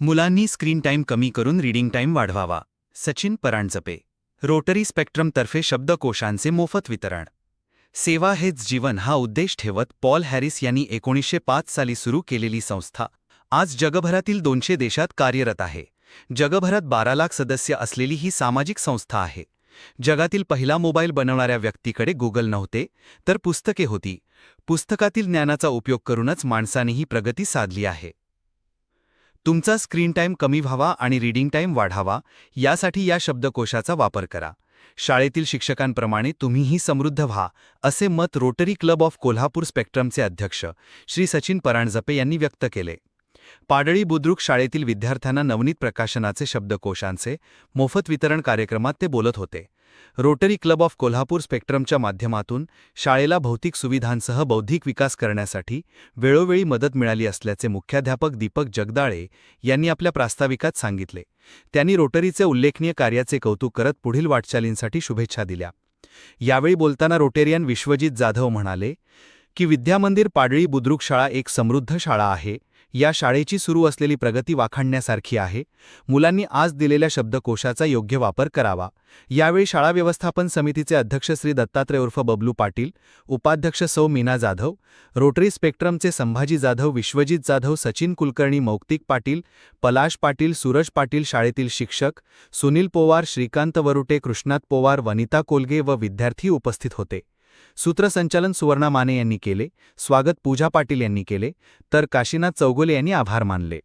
मुलांनी screen time कमी करून रीडिंग टाईम वाढवावा. सचिन परांजपे. रोटरी स्पेक्ट्रमतर्फे शब्दकोशांचे मोफत वितरण. सेवा हेच जीवन हा उद्देश ठेवत पॉल हॅरिस यांनी एकोणीसशे पाच साली सुरू केलेली संस्था आज जगभरातील दोनशे देशात कार्यरत आहे. जगभरात बारा लाख सदस्य असलेली ही सामाजिक संस्था आहे. जगातील पहिला मोबाईल बनवणाऱ्या व्यक्तीकडे गुगल नव्हते तर पुस्तके होती. पुस्तकातील ज्ञानाचा उपयोग करूनच माणसाने ही प्रगती साधली आहे. तुमचा स्क्रीन टाईम कमी व्हावा आणि रीडिंग टाईम वाढावा यासाठी या शब्दकोशाचा वापर करा. शाळेतील शिक्षकांप्रमाणे तुम्हीही समृद्ध व्हा असे मत रोटरी क्लब ऑफ कोल्हापूर स्पेक्ट्रमचे अध्यक्ष श्री सचिन परांजपे यांनी व्यक्त केले. पाडळी बुद्रुक शाळेतील विद्यार्थ्यांना नवनीत प्रकाशनाचे शब्दकोशांचे मोफत वितरण कार्यक्रमात ते बोलत होते. रोटरी क्लब ऑफ कोल्हापूर स्पेक्ट्रमच्या माध्यमातून शाळेला भौतिक सुविधांसह बौद्धिक विकास करण्यासाठी वेळोवेळी मदत मिळाली असल्याचे मुख्याध्यापक दीपक जगदाळे यांनी आपल्या प्रास्ताविकात सांगितले. त्यांनी रोटरीचे उल्लेखनीय कार्याचे कौतुक करत पुढील वाटचालींसाठी शुभेच्छा दिल्या. यावेळी बोलताना रोटेरियन विश्वजित जाधव म्हणाले की विद्यामंदिर पाडळी बुद्रुक शाळा एक समृद्ध शाळा आहे. या शाळेची सुरू असलेली प्रगती वाखाणण्यासारखी आहे. मुलांनी आज दिलेल्या शब्दकोशाचा योग्य वापर करावा. यावेळी शाळा व्यवस्थापन समितीचे अध्यक्ष श्री दत्तात्रय उर्फ बबलू पाटील उपाध्यक्ष सौ मीना जाधव रोटरी स्पेक्ट्रमचे संभाजी जाधव विश्वजित जाधव सचिन कुलकर्णी मौक्तिक पाटील पलाश पाटील सूरज पाटील शाळेतील शिक्षक सुनील पोवार श्रीकांत वरुटे कृष्णात पोवार वनिता कोलगे व विद्यार्थी उपस्थित होते. सूत्रसंचालन सुवर्णा माने यांनी केले स्वागत पूजा पाटील यांनी केले तर काशीनाथ चौगुले यांनी आभार मानले.